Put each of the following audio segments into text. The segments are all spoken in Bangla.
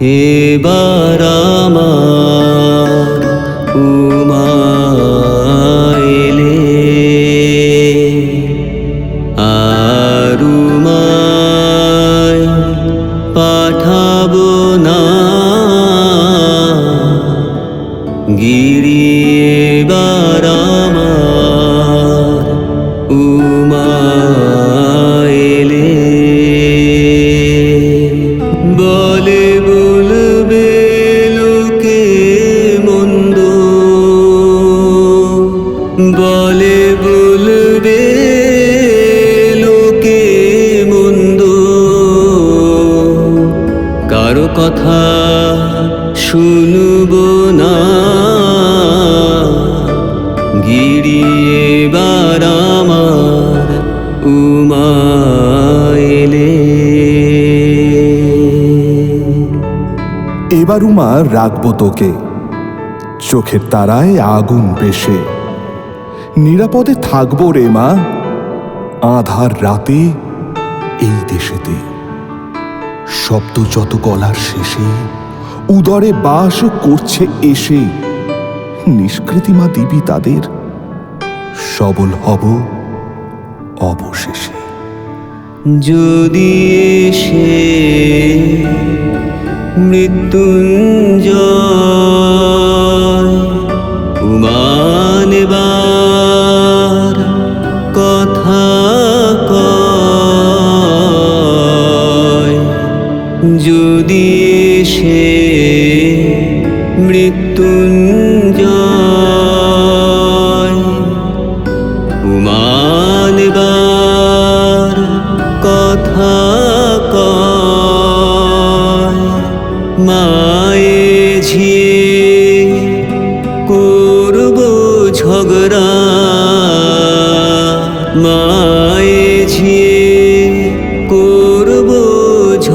এবার আমার উমা আর উমায় পাঠাবো না। গিরিয়ে বার আমার উমা বলে বলবে লোকে মন্দ। কারও কথা শুনব না। গিরিয়ে বার আমার উমা এলে। এবার উমা রাখব তোকে। চোখের তারায় আগুন বেশে নিরাপদে থাকব রে মা। আধার রাতে এই দেশেতে। শব্দ যত গলার শেষে, উদরে বাস করছে এসে। নিষ্কৃতিমা দিবি তাদের। সবল হব অবশেষে। যদি সে মৃত্যুঞ্জয়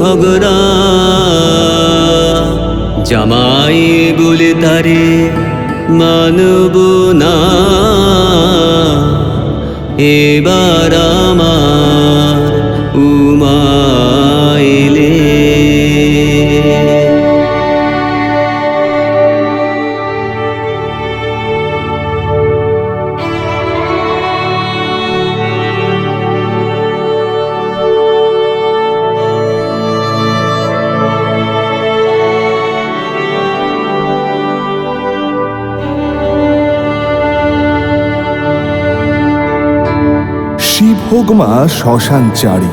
ঝগড়া জামাই বলে তারে মানব না। এবার আমার উমা হোক মা শ্মশান চারি।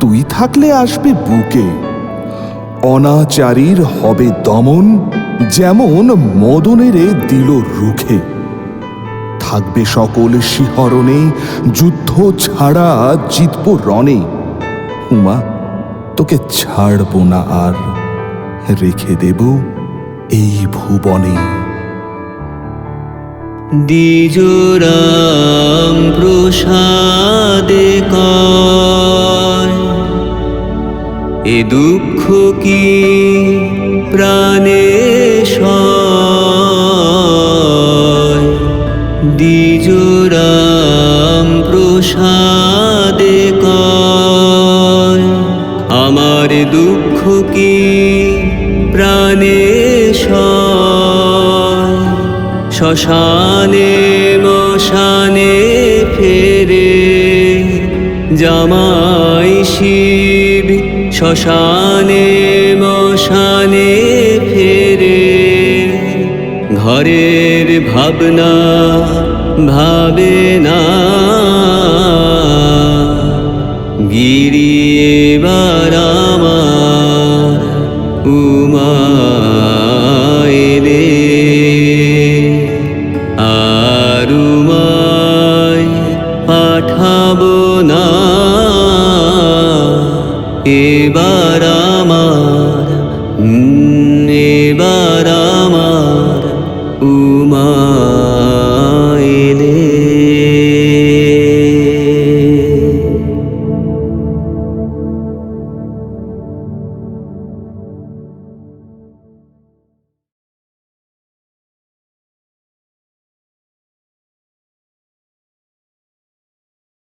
তুই থাকলে আসবে বুকে। অনাচারীর হবে দমন, যেমন মদনেরে দিল রুখে। থাকবে সকল শিহরণে, যুদ্ধ ছাড়া জিতব রণে। উমা, তোকে ছাড়ব না আর, রেখে দেব এই ভুবনে। দ্বিজরাম প্রসাদে কয় এ দুঃখ কি প্রাণে সয় শ্মশানে, মশানে ফেরে জামাই শিব, শ্মশানে, মশানে ফেরে। ঘরের ভাবনা ভাবে না। গিরিয়ে বার আমার উমা আমার উমা।